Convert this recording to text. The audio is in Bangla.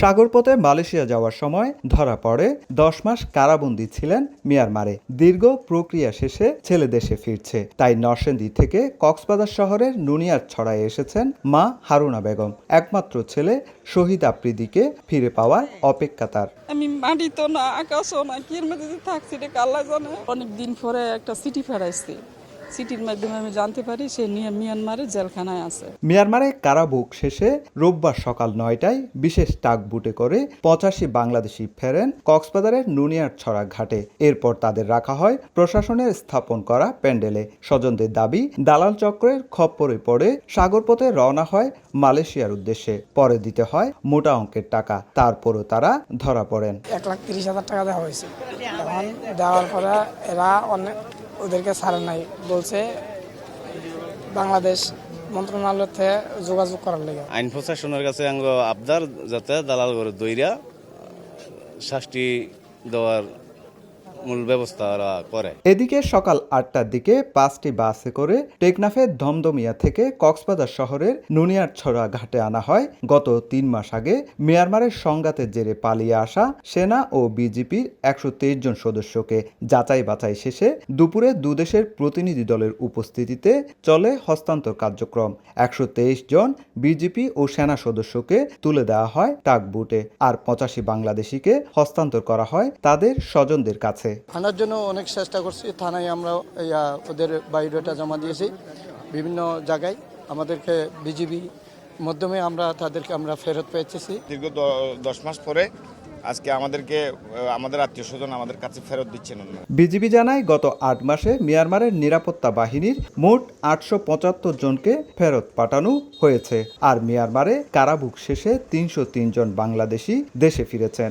সাগরপথে মালয়েশিয়া যাওয়ার সময় ধরা পড়ে। দশ মাস কারাবন্দী ছিলেন মিয়ানমারে। দীর্ঘ প্রক্রিয়া শেষে ছেলে দেশে ফিরছে। তাই নরসিংদী থেকে কক্সবাজার শহরের নুনিয়ার ছড়ায় এসেছেন মা হারুনা বেগম। একমাত্র ছেলে শহীদ আপ্রিদিকে ফিরে পাওয়ার অপেক্ষা তার। আমি মাটি তো না, আকাশও না কি থাকছি রে কাল্লা জানে? অনেক দিন পরে একটা সিটি ফেরাইছি। সিটির মাধ্যমে আমি জানতে পারি সে নিয়ে মিয়ানমারের জেলখানায় আছে। মিয়ানমারে কারাভোগ শেষে রোববার সকাল নয়টায় বিশেষ টাক বুটে করে পঁচাশি বাংলাদেশি ফেরেন কক্সবাজারের নুনিয়ার ছড়া ঘাটে। এরপর তাদের রাখা হয় প্রশাসনের স্থাপন করা প্যান্ডেলে। স্বজনদের দাবি দালাল চক্রের খপ্পরে পড়ে সাগরপথে রওনা হয় মালয়েশিয়ার উদ্দেশ্যে। পরে দিতে হয় মোটা অঙ্কের টাকা। তারপরও তারা ধরা পড়েন। এক লাখ তিরিশ হাজার টাকা দেওয়া হয়েছে। দেওয়ার পরে এরা অনেক ওদেরকে ছাড়ে নাই, বলছে বাংলাদেশ মন্ত্রণালয় থেকে যোগাযোগ করার লেগে। আইন প্রশাসনের কাছে আবদার যাতে দালাল করে দৈরা শাস্তি দেওয়ার মূল ব্যবস্থা করে। এদিকে সকাল আটটার দিকে পাঁচটি বাসে করে টেকনাফের ধমদমিয়া থেকে কক্সবাজার শহরের নুনিয়ারছড়া ঘাটে আনা হয়। গত তিন মাস আগে মিয়ানমারের সংঘাতের জেরে পালিয়ে আসা সেনা ও বিজেপির একশো তেইশ জন সদস্যকে যাচাই বাছাই শেষে দুপুরে দুদেশের প্রতিনিধি দলের উপস্থিতিতে চলে হস্তান্তর কার্যক্রম। একশো তেইশ জন বিজেপি ও সেনা সদস্যকে তুলে দেওয়া হয় টাকবুটে আর পঁচাশি বাংলাদেশিকে হস্তান্তর করা হয় তাদের স্বজনদের কাছে। আনার জন্য অনেক চেষ্টা করছি। থানায় আমরা ওদের বায়োডাটা জমা দিয়েছি বিভিন্ন জায়গায়। আমাদেরকে বিজিবি মাধ্যমে আমরা তাদেরকে আমরা ফেরত পেয়েছি। দীর্ঘ দশ মাস পরে আজকে আমাদেরকে আমাদের আত্মীয় স্বজন আমাদের কাছে ফেরত দিচ্ছেন। বিজিবি জানায় গত আট মাসে মিয়ানমারের নিরাপত্তা বাহিনীর মোট আটশো পঁচাত্তর জনকে ফেরত পাঠানো হয়েছে। আর মিয়ানমারে কারাভুক শেষে তিনশো জন বাংলাদেশি দেশে ফিরেছেন।